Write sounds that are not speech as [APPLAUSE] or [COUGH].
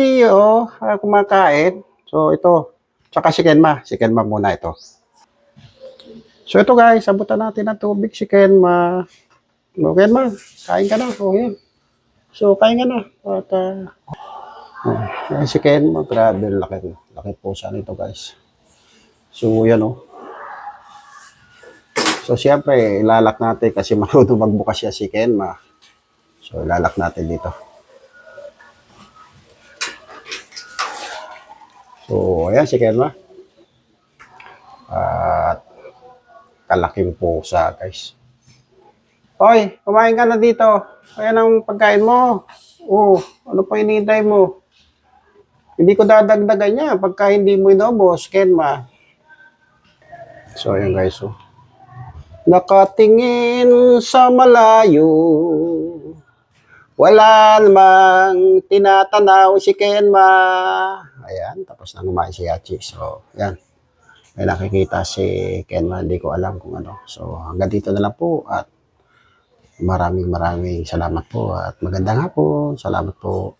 Yachi, oh, ah, kumakain. So, ito. Tsaka si Kenma. Si Kenma muna ito. So, ito guys, sabutan natin ng tubig si Kenma. O, Kenma, kain ka na. O. So, kain ka na. At, ah, oh, yan si Kenma. Grabe, laki. Laki po siya nito guys. So, yan oh. So, siyempre, ilalak natin kasi [LAUGHS] marunong magbukas siya si Kenma. So, ilalak natin dito. So, ayan si Kenma. At kalaking pusa, guys. Hoy, kumain ka na dito. Ayan ang pagkain mo. Oh, ano pa hinihintay mo? Hindi ko dadagdagan niya pagka hindi mo inubos, Kenma. So, ayan guys, oh. Nakatingin sa malayo. Wala namang tinatanaw si Kenma. Ayan, tapos na kumain si Yachi. So, yan. May nakikita si Kenma, hindi ko alam kung ano. So, hanggang dito na lang po at maraming maraming salamat po at magandang hapon. Salamat po.